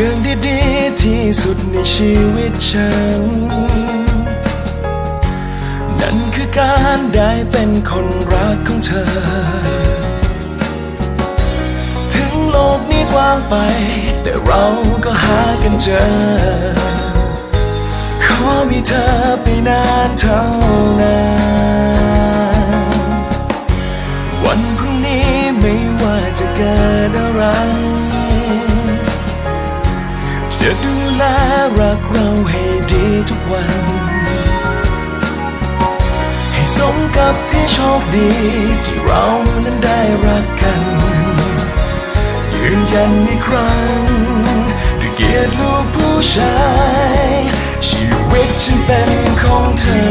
รื่องดีๆที่สุดในชีวิตฉัน นั่นคือการได้เป็นคนรักของเธอ ถึงโลกนี้กว้างไป แต่เราก็หากันเจอ ขอมีเธอไปนานเท่านั้นวันพรุ่งนี้ไม่ว่าจะเกิดอะไร ดูแลรักเราให้ดีทุกวัน ให้สมกับที่โชคดีที่เรานั้นได้รักกัน ยืนยันอีกครั้งด้วยเกียรติลูกผู้ชายชีวิตฉันเป็นของเธอ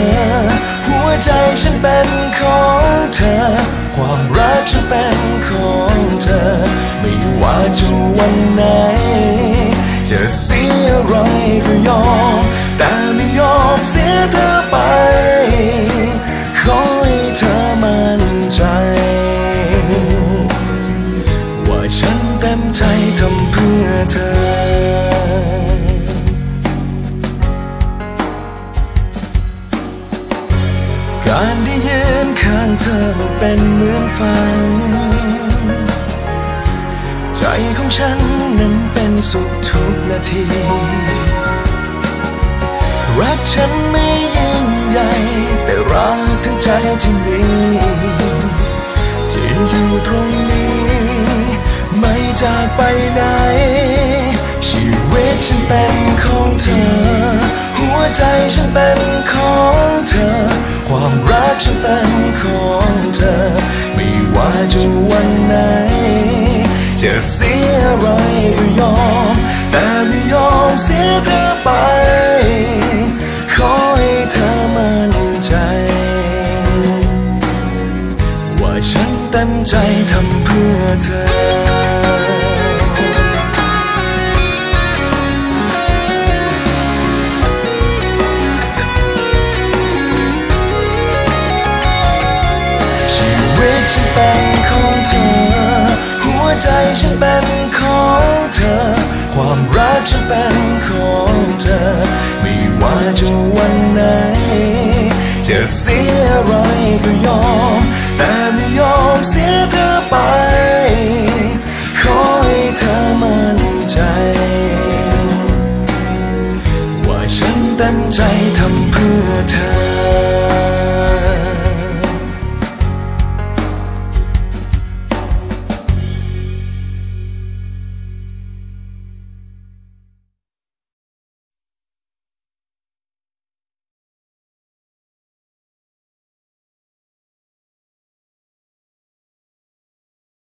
หัวใจฉันเป็นของเธอ ความรักฉันเป็นของเธอ ไม่ว่าจะวันไหน จะเสียอะไรก็ยอม แต่ไม่ยอมเสียเธอไป ขอให้เธอมั่นใจ ว่าฉันเต็มใจทำเพื่อเธอการได้ยืนข้างเธอมันเป็นเหมือนฝัน ใจของฉันนั้นเป็น สุขทุกนาที รักฉันไม่ยิ่งใหญ่ แต่รักทั้งใจที่มีจะอยู่ตรงนี้ ไม่จากไปไหน จะเสียอะไรก็ยอม แต่ไม่ยอมเสียเธอไป ขอให้เธอมั่นใจ ว่าฉันเต็มใจทำเพื่อเธอชีวิตฉันเป็นของ ใจฉันเป็นของเธอ ความรักฉันเป็นของเธอ ไม่ว่าจะวันไหนจะเสียอะไรก็ยอม